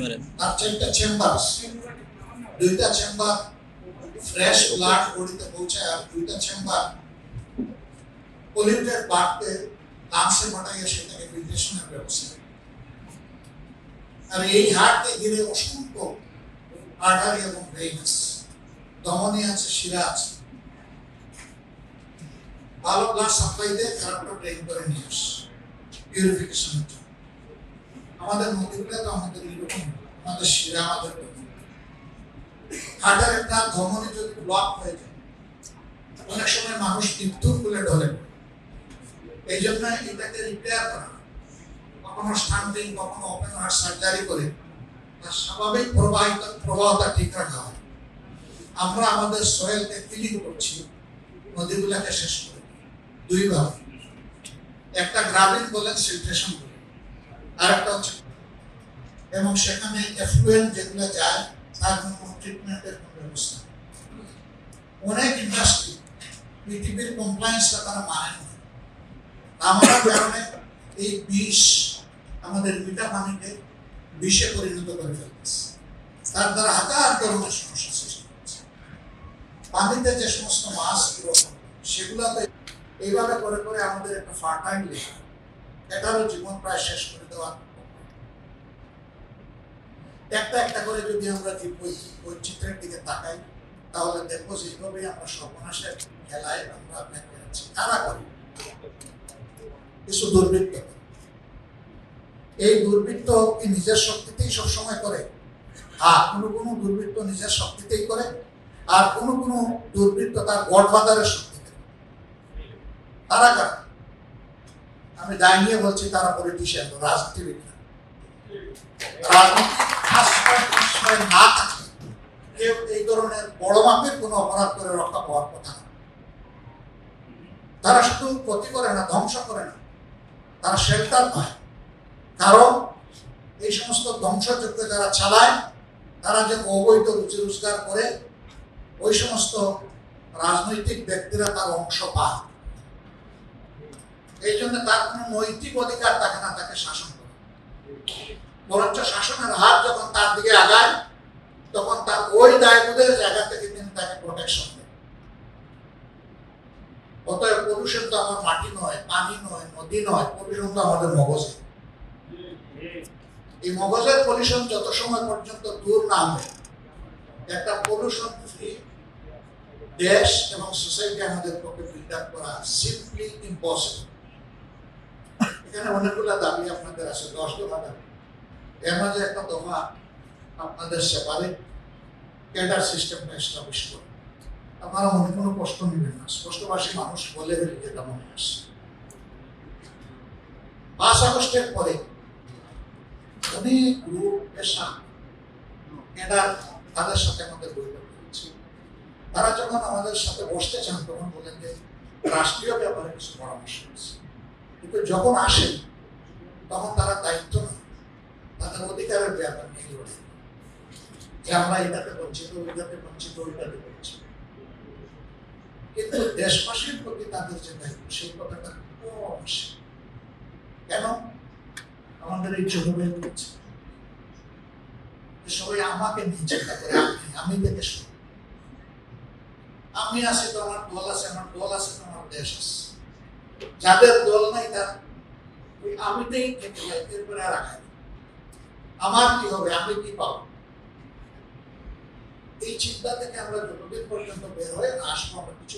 মেরে তার চারটা চেম্বার দুইটা চেম্বার ফ্রেশ ব্লাড বডিতে পৌঁছায় আর দুইটা চেম্বার পলিউটেড ব্লাডকে লাংসে পাঠাইয়া সেটাকে ফিল্ট্রেশনের ব্যবস্থা। আর এই হার্টকে ঘিরে অসংখ্য আর্টারি এবং ভেইন আছে। ধমনী আছে শিরা আছে। ভালো ব্লাড সাপ্লাই দিয়ে খারাপটা ড্রেন করে নিয়ে আসে। পিউরিফিকেশনের জন্য। আমাদের নদীগুলো তো আমাদের এরকম আমাদের শিরা আমাদের হার্টের একটা ধমনী যদি ব্লক হয়ে যায়, অনেক সময় মানুষ কুলে ঢলে। এই জন্য এটাকে রিপেয়ার করা। কখনো স্টান্টিং কখনো ওপেন হার্ট সার্জারি করে তার স্বাভাবিক প্রবাহিত প্রবাহতা ঠিক রাখা হয়। আমরা আমাদের সয়েলকে ক্লিন করছি, নদীগুলোকে শেষ করে দুইভাবে। একটা গ্রামীণ বলেন সিলট্রেশন বলে আরেকটা হচ্ছে, এবং সেখানে এফ্লুয়েন্ট যেগুলো যায়, তার কোনো ট্রিটমেন্টের কোনো ব্যবস্থা অনেক ইন্ডাস্ট্রি পৃথিবীর কমপ্লায়েন্সটা তারা মানে না। আমার কারণে এই বিষ আমাদের মিঠা পানিকে বিষে পরিণত করে ফেলতেছে। তার দ্বারা হাজার ধরনের সমস্যা সৃষ্টি হচ্ছে। পানিতে যে সমস্ত মাছ সেগুলোতে এইভাবে করে করে আমাদের একটা ফার্টাইল লেখা এটারও জীবন প্রায় শেষ করে দেওয়া। একটা একটা করে যদি আমরা বৈ- বৈচিত্র্যের দিকে তাকাই, তাহলে দেখব যে এইভাবে আমরা সর্বনাশের খেলায় আমরা মেতে আছি। কারা করি? কিছু দুর্বৃত্ত। এই দুর্বৃত্ত কি নিজের শক্তিতেই সবসময় করে? আর কোনো কোনো দুর্বৃত্ত নিজের শক্তিতেই করে, আর কোনো কোনো দুর্বৃত্ত তার গডফাদারের শক্তিতে। তারা কারা? আমি দায় নিয়ে বলছি, তারা পলিটিশিয়ান রাজনীতিবিদ না। না কেউ এই ধরনের বড় মাপের কোনো অপরাধ করে রক্ষা পাওয়ার কথা না। তারা শুধু ক্ষতি করে না, ধ্বংস করে না। তারা শেল্টার পায় কারণ এই সমস্ত ধ্বংসযজ্ঞ যারা চালায়, তারা যে অবৈধ রুচি রোজগার করে, ওই সমস্ত রাজনৈতিক ব্যক্তিরা তার অংশ পায়। এই জন্য তার কোনো নৈতিক অধিকার থাকে না, তাকে শাসন করে বরঞ্চ শাসনের হাত যখন তার দিকে আগায়, তখন তার ওই দায়বোধের জায়গা থেকে তিনি তাকে প্রোটেকশন দেন। অতএব পলিউশন তো আমার মাটি নয়, পানি নয়, নদী নয় পলিউশন তো আমাদের মগজে এই মগজের পলিউশন যত সময় পর্যন্ত দূর না হবে একটা পলিউশন ফ্রি দেশ এবং সোসাইটি আমাদের পক্ষে বিল্ড আপ করা সিম্পলি ইম্পসিবল এখানে অনেকগুলো দাবি আপনাদের আছে দশ দফা দাবি এর মাঝে একটা দফা আপনাদের সেপারেট ক্যাডার সিস্টেমটা এস্টাবলিশ করে। আপনারা মনে কোনো কষ্ট নেবেন না, স্পষ্টভাষী মানুষ বলে ফেলি যেটা মনে আসছে। পাঁচ আগস্টের পরে অনেক গ্রুপ পেশা ক্যাডার তাদের সাথে আমাদের বৈঠক হয়েছে, তারা যখন আমাদের সাথে বসতে চান, তখন বলেন যে রাষ্ট্রীয় ব্যাপারে কিছু পরামর্শ আছে। কিন্তু যখন আসেন তখন তারা দায়িত্ব নেন তাদের অধিকারের ব্যাপার নিয়ে লড়ে যে আমরা এটাতে বঞ্চিত, ওইটাতে বঞ্চিত ওইটাতে বঞ্চিত। কিন্তু দেশবাসীর প্রতি তাদের যে দায়িত্ব, সেই কথাটা কম আসে কেন? আমাদের এই জলবায়ু হচ্ছে সবাই আমাকে নিয়ে চিন্তা করে আমি আমি দেখে শুনি আমি আছি তো আমার দল আছে, আমার দল আছে তো আমার দেশ আছে। যাদের দল নাই তার ওই আমিতেই থেকে এরপরে আর আগায়। আমার কি হবে, আমি কি পাবো এই চিন্তা থেকে আমরা যতদিন পর্যন্ত বের হয়ে আসব, আমরা কিছু।